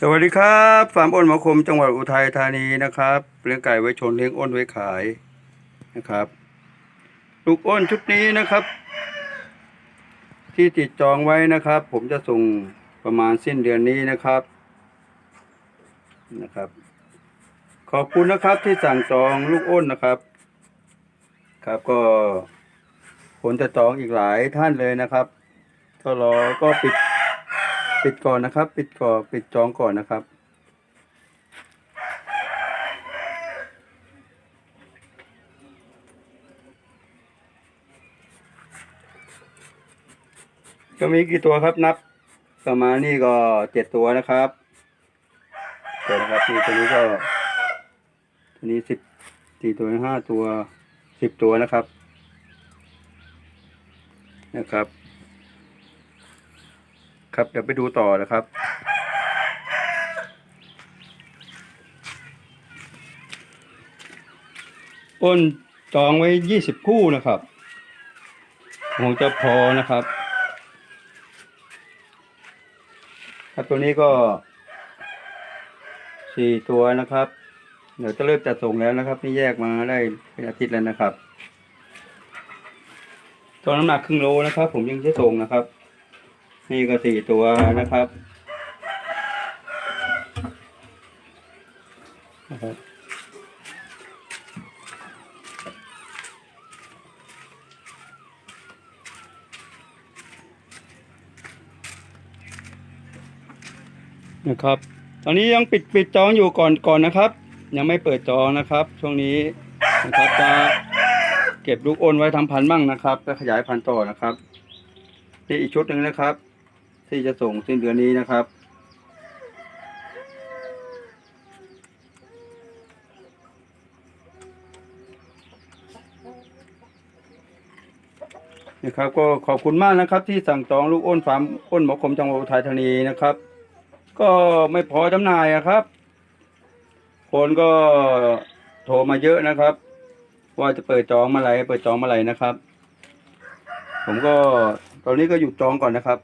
สวัสดีครับฟาร์มอ้นหมอคมจังหวัดอุทัยธานีนะครับเลี้ยงไก่ไว้ชนเลี้ยงอ้นไว้ขายนะครับ ลูกอ้นชุดนี้นะครับ ที่ติดจองไว้นะครับ ผมจะส่งประมาณสิ้นเดือนนี้นะครับนะครับ ขอบคุณนะครับที่สั่งจองลูกอ้นนะครับ ครับก็ผลจะจองอีกหลายท่านเลยนะครับก็รอก็ปิด ปิดก่อนนะครับ ปิดก่อนปิดจองก่อนนะครับก็มีกี่ตัวครับนับประมาณนี่ก็เจ็ดตัวนะครับเดี๋ยวนะครับนี่ตัวนี้ก็ตัวนี้สิบสี่ตัวห้าตัวสิบตัวนะครับ นะครับ ครับเดี๋ยวไปดูต่อนะครับ อ้นจองไว้ยี่สิบคู่นะครับคงจะพอนะครับ ครับตัวนี้ก็สี่ตัวนะครับ เดี๋ยวจะเริ่มจัดส่งแล้วนะครับ นี่แยกมาได้เป็นอาทิตย์แล้วนะครับตัวน้ำหนักครึ่งโลนะครับ ผมยังจะส่งนะครับ นี่ก็สี่ตัวนะครับ นะครับ ตอนนี้ยังปิดปิดจองอยู่ก่อนก่อนนะครับ ยังไม่เปิดจองนะครับ ช่วงนี้นะครับจะเก็บลูกโอนไว้ทำพันธุ์บ้างนะครับจะขยายพันธุ์ต่อนะครับนี่อีกชุดหนึ่งนะครับ ที่จะส่งสิ้นเดือนนี้นะครับ นะครับก็ขอบคุณมากนะครับ ที่สั่งจองลูกอ้นฟาร์มอ้นหมอคมจังหวัดอุทัยธานีนะครับ ก็ไม่พอจำหน่ายอะครับ คนก็โทรมาเยอะนะครับ ว่าจะเปิดจองเมื่อไหร่เปิดจองเมื่อไหร่นะครับ ผมก็ตอนนี้ก็หยุดจองก่อนนะครับ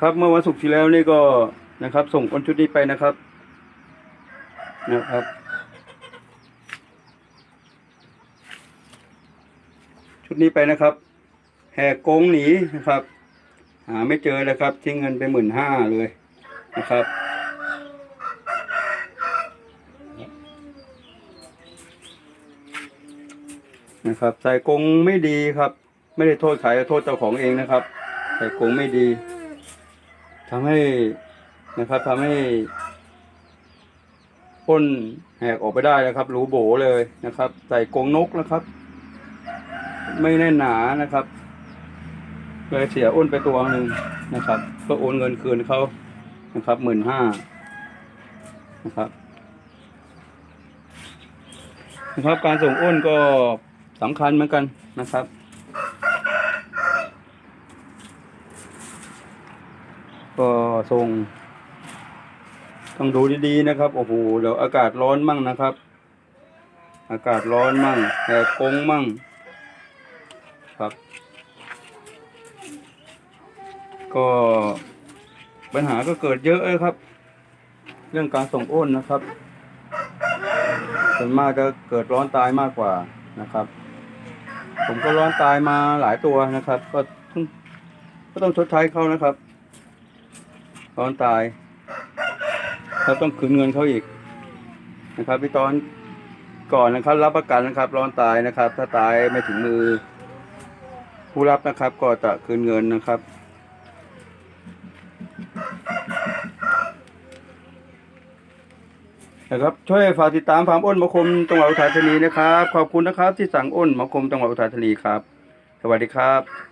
ครับเมื่อวันศุกร์ที่แล้วนี่ก็นะครับ ส่งคนชุดนี้ไปนะครับ นะครับ ชุดนี้ไปนะครับ แหกกงหนีนะครับ หาไม่เจอเลยครับทิ้งเงินไปหมื่นห้าเลยนะครับนะครับใส่กงไม่ดีครับ ไม่ได้โทษใครโทษเจ้าของเองนะครับ ใส่กรงไม่ดีทำให้นะครับทำให้พ่นแหกออกไปได้นะครับรูโบเลยนะครับ ใส่กรงนกนะครับ ไม่แน่นหนานะครับเลยเสียอ้นไปตัวหนึ่งนะครับ ก็โอนเงินคืนเขานะครับหมื่นห้านะครับนะครับการส่งอ้นก็สำคัญเหมือนกันนะครับ ก็ส่งต้องดูดีๆนะครับ โอ้โหเดี๋ยวอากาศร้อนมั่งนะครับ อากาศร้อนมั่งแหกกงมั่ง ครับ ก็ปัญหาก็เกิดเยอะเลยครับ เรื่องการส่งอ้นนะครับส่วนมากจะเกิดร้อนตายมากกว่านะครับ ผมก็ร้อนตายมาหลายตัวนะครับ ก็ก็ต้องชดใช้เขานะครับ ร้อนตายเราต้องคืนเงินเขาอีกนะครับพี่ตอนก่อนนะครับ รับประกันนะครับร้อนตายนะครับ ถ้าตายไม่ถึงมือ ผู้รับนะครับ ก็จะคืนเงินนะครับ นะครับช่วยฝากติดตามฟาร์มอ้นมอคมจังหวัดอุทัยธานีนะครับ ขอบคุณนะครับ ที่สั่งอ้นมอคมจังหวัดอุทัยธานีครับ สวัสดีครับ